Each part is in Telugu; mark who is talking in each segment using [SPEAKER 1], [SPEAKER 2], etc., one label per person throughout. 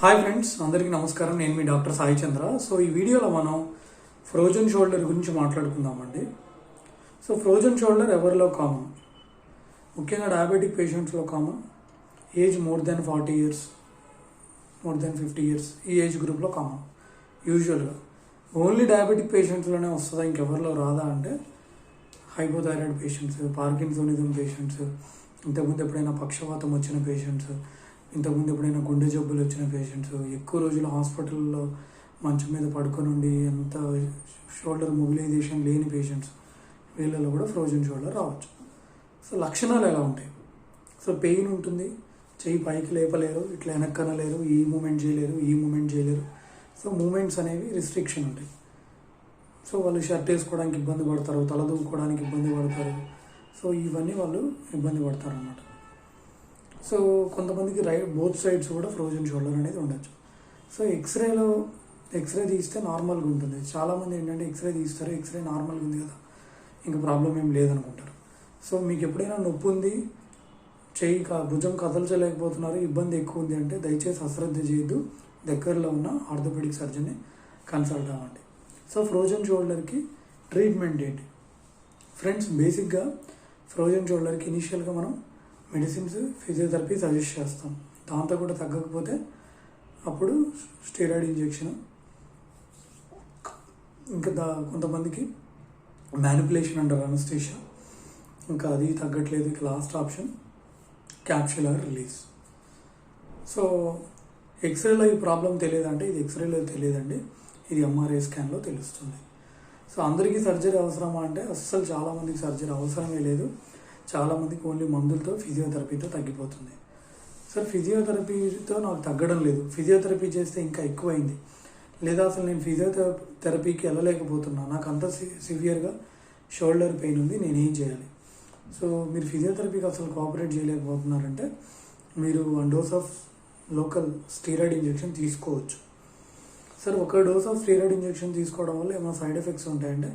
[SPEAKER 1] హాయ్ ఫ్రెండ్స్ అందరికీ నమస్కారం. నేను మీ డాక్టర్ సాయి చంద్ర. సో ఈ వీడియోలో మనం ఫ్రోజన్ షోల్డర్ గురించి మాట్లాడుకుందామండి. సో ఫ్రోజన్ షోల్డర్ ఎవరిలో కామన్ ముఖ్యంగా diabetic పేషెంట్స్లో common age more than forty years more than fifty years ఈ ఏజ్ గ్రూప్లో కామన్ యూజువల్గా ఓన్లీ డయాబెటిక్ పేషెంట్స్లోనే వస్తుందా? ఇంకెవరిలో రాదా అంటే హైపోథైరాయిడ్ పేషెంట్స్ పార్కిన్సోనిజం పేషెంట్స్ ఇంతకుముందు ఎప్పుడైనా పక్షవాతం వచ్చిన పేషెంట్స్ ఇంతకుముందు ఎప్పుడైనా గుండె జబ్బులు వచ్చిన పేషెంట్స్ ఎక్కువ రోజులు హాస్పిటల్లో మంచం మీద పడుకొని ఉండి ఎంత షోల్డర్ మొబిలైజేషన్ లేని పేషెంట్స్ వీళ్ళలో కూడా ఫ్రోజన్ షోల్డర్ రావచ్చు. సో లక్షణాలు ఎలా ఉంటాయి? సో పెయిన్ ఉంటుంది చెయ్యి పైకి లేపలేరు ఇట్లా వెనక్కనలేరు ఈ మూమెంట్ చేయలేరు ఈ మూమెంట్ చేయలేరు. సో మూమెంట్స్ అనేవి రిస్ట్రిక్షన్ ఉంటాయి. సో వాళ్ళు షర్ట్ వేసుకోవడానికి ఇబ్బంది పడతారు తల దూకోవడానికి ఇబ్బంది పడతారు. సో ఇవన్నీ వాళ్ళు ఇబ్బంది పడతారు అన్నమాట సో కొంతమందికి రై బోత్ సైడ్స్ కూడా ఫ్రోజన్ షోల్డర్ అనేది ఉండొచ్చు. సో ఎక్స్రేలో ఎక్స్రే తీస్తే నార్మల్గా ఉంటుంది. చాలామంది ఏంటంటే ఎక్స్రే తీస్తారు ఎక్స్రే నార్మల్గా ఉంది కదా. ఇంకా ప్రాబ్లం ఏం లేదనుకుంటారు. సో మీకు ఎప్పుడైనా నొప్పి ఉంది చెయ్యి కా భుజం కదల్చలేకపోతున్నారు ఇబ్బంది ఎక్కువ ఉంది అంటే దయచేసి అశ్రద్ధ చేయొద్దు. దగ్గరలో ఉన్న ఆర్థోపెడిక్ సర్జన్ని కన్సల్ట్ అవ్వండి సో ఫ్రోజన్ షోల్డర్కి ట్రీట్మెంట్ ఏంటి? ఫ్రెండ్స్ బేసిక్గా ఫ్రోజన్ షోల్డర్కి ఇనీషియల్గా మనం మెడిసిన్స్ ఫిజియోథెరపీ సజెస్ట్ చేస్తాం. దాంతో కూడా తగ్గకపోతే అప్పుడు స్టెరాయిడ్ ఇంజెక్షన్. ఇంకా దా కొంతమందికి మ్యానిపులేషన్ అంటారు అనస్టేషియా ఇంకా అది తగ్గట్లేదు ఇక last option capsular release. So ఎక్స్రేలో ఈ ప్రాబ్లం తెలియదంటే ఇది ఎక్స్రేలో తెలియదండి. ఇది ఎంఆర్ఐ స్కాన్లో తెలుస్తుంది. సో అందరికీ సర్జరీ అవసరమా అంటే అస్సలు చాలామందికి సర్జరీ అవసరమే లేదు. చాలామందికి ఓన్లీ మందులతో ఫిజియోథెరపీతో తగ్గిపోతుంది. సార్ ఫిజియోథెరపీతో నాకు తగ్గడం లేదు. ఫిజియోథెరపీ చేస్తే ఇంకా ఎక్కువైంది. లేదా అసలు నేను ఫిజియోథెరపీకి వెళ్ళలేకపోతున్నా. నాకు అంత సివియర్గా షోల్డర్ పెయిన్ ఉంది నేను ఏం చేయాలి? సో మీరు ఫిజియోథెరపీకి అసలు కోఆపరేట్ చేయలేకపోతున్నారంటే మీరు one dose of local steroid injection తీసుకోవచ్చు. సార్ ఒక డోస్ ఆఫ్ స్టీరాయిడ్ ఇంజెక్షన్ తీసుకోవడం వల్ల ఏమైనా సైడ్ ఎఫెక్ట్స్ ఉంటాయంటే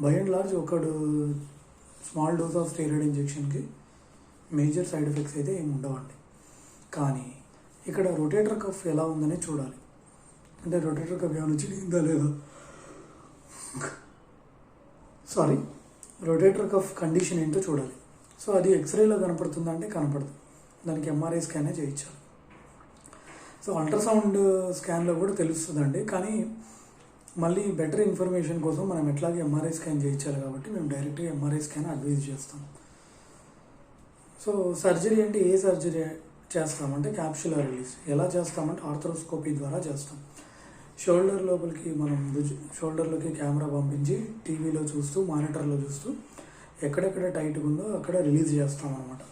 [SPEAKER 1] బై అండ్ లార్జ్ ఒక స్మాల్ డోస్ ఆఫ్ స్టీరాయిడ్ ఇంజెక్షన్కి మేజర్ సైడ్ ఎఫెక్ట్స్ అయితే ఏమి ఉండవండి. కానీ ఇక్కడ రొటేటర్ కఫ్ ఎలా ఉందనే చూడాలి. అంటే రొటేటర్ కఫ్ ఏమైనా చిరిగిందా లేదా? సారీ రొటేటర్ కఫ్ కండిషన్ ఏంటో చూడాలి. సో అది ఎక్స్రేలో కనపడుతుందా అంటే కనపడదు. దానికి ఎంఆర్ఐ స్కానే చేయించాలి. సో అల్ట్రాసౌండ్ స్కాన్లో కూడా తెలుస్తుందండి. కానీ మళ్ళీ బెటర్ ఇన్ఫర్మేషన్ కోసం మనం ఎట్లాగే ఎంఆర్ఐ స్కాన్ చేయించాలి కాబట్టి మేము డైరెక్ట్గా ఎంఆర్ఐ స్కాన్ అడ్వైజ్ చేస్తాం. సో సర్జరీ అంటే ఏ సర్జరీ చేస్తామంటే క్యాప్షులర్ రిలీజ్ ఎలా చేస్తామంటే ఆర్థరోస్కోపీ ద్వారా చేస్తాం. షోల్డర్ లోపలికి మనం షోల్డర్లోకి కెమెరా పంపించి టీవీలో చూస్తూ మానిటర్లో చూస్తూ ఎక్కడెక్కడ టైట్గా ఉందో అక్కడ రిలీజ్ చేస్తాం అనమాట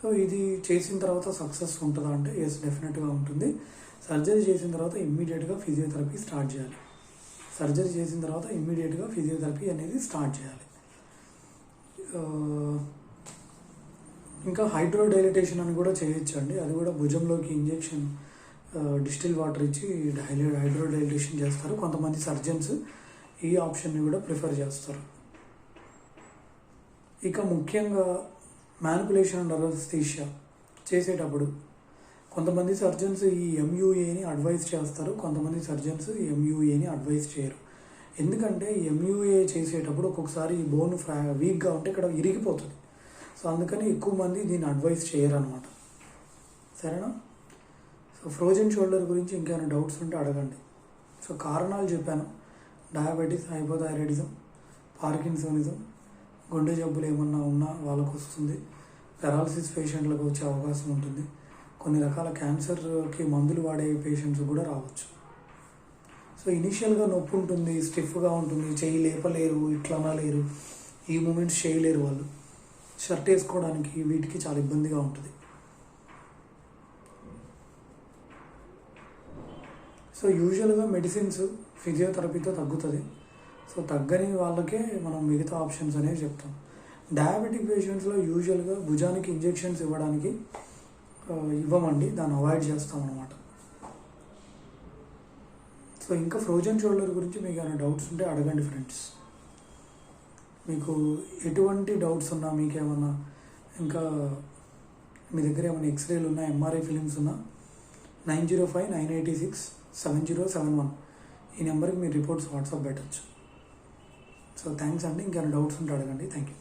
[SPEAKER 1] సో ఇది చేసిన తర్వాత సక్సెస్ ఉంటుందా అంటే ఎస్ డెఫినెట్గా ఉంటుంది. సర్జరీ చేసిన తర్వాత ఇమ్మీడియట్గా ఫిజియోథెరపీ స్టార్ట్ చేయాలి. సర్జరీ చేసిన తర్వాత ఇమ్మీడియట్గా ఫిజియోథెరపీ అనేది స్టార్ట్ చేయాలి. ఇంకా హైడ్రోడైలిటేషన్ అని కూడా చేయొచ్చు అండి అది కూడా భుజంలోకి ఇంజెక్షన్ డిస్టిల్ వాటర్ ఇచ్చి హైడ్రోడైలిటేషన్ చేస్తారు. కొంతమంది సర్జన్స్ ఈ ఆప్షన్ని కూడా ప్రిఫర్ చేస్తారు. ఇక ముఖ్యంగా మ్యానిపులేషన్ అండ్ అరస్థీషియా చేసేటప్పుడు కొంతమంది సర్జన్స్ ఈ ఎంయూఏని అడ్వైజ్ చేస్తారు కొంతమంది సర్జన్స్ ఎంయూఏని అడ్వైజ్ చేయరు. ఎందుకంటే ఎంయూఏ చేసేటప్పుడు ఒక్కొక్కసారి బోన్ ఫ్రా వీక్గా ఉంటే ఇక్కడ ఇరిగిపోతుంది. సో అందుకని ఎక్కువ మంది దీన్ని అడ్వైజ్ చేయరు అనమాట సరేనా? సో ఫ్రోజన్ షోల్డర్ గురించి ఇంకేమైనా డౌట్స్ ఉంటే అడగండి. సో కారణాలు చెప్పాను. డయాబెటీస్ హైపోథైరాయిడిజం పార్కిన్సోనిజం గుండె జబ్బులు ఏమన్నా ఉన్నా వాళ్ళకు వస్తుంది పెరాలసిస్ పేషెంట్లకు వచ్చే అవకాశం ఉంటుంది. కొన్ని రకాల క్యాన్సర్కి మందులు వాడే పేషెంట్స్ కూడా రావచ్చు. సో ఇనిషియల్గా నొప్పి ఉంటుంది స్టిఫ్గా ఉంటుంది చేయి లేపలేరు ఇట్లా అనలేరు ఈ మూమెంట్స్ చేయలేరు వాళ్ళు. షర్ట్ వేసుకోవడానికి వీటికి చాలా ఇబ్బందిగా ఉంటుంది. సో యూజువల్గా మెడిసిన్స్ ఫిజియోథెరపీతో తగ్గుతుంది. సో తగ్గని వాళ్ళకే మనం మిగతా ఆప్షన్స్ అనేవి చెప్తాం. డయాబెటిక్ పేషెంట్స్లో యూజువల్గా భుజానికి ఇంజెక్షన్స్ ఇవ్వడానికి ఇవ్వమండి. దాన్ని అవాయిడ్ చేస్తాం అనమాట సో ఇంకా ఫ్రోజన్ షోల్డర్ గురించి మీకు ఏమైనా డౌట్స్ ఉంటే అడగండి ఫ్రెండ్స్ మీకు ఎటువంటి డౌట్స్ ఉన్నా మీకు ఏమన్నా ఇంకా మీ దగ్గర ఏమైనా ఎక్స్రేలు ఉన్నా ఎంఆర్ఐ ఫిలిమ్స్ ఉన్నా nine zero five nine eighty six seven zero seven one ఈ నెంబర్కి మీరు రిపోర్ట్స్ వాట్సాప్ పెట్టచ్చు. సో థ్యాంక్స్ అండి. ఇంకేమైనా డౌట్స్ ఉంటే అడగండి. Thank you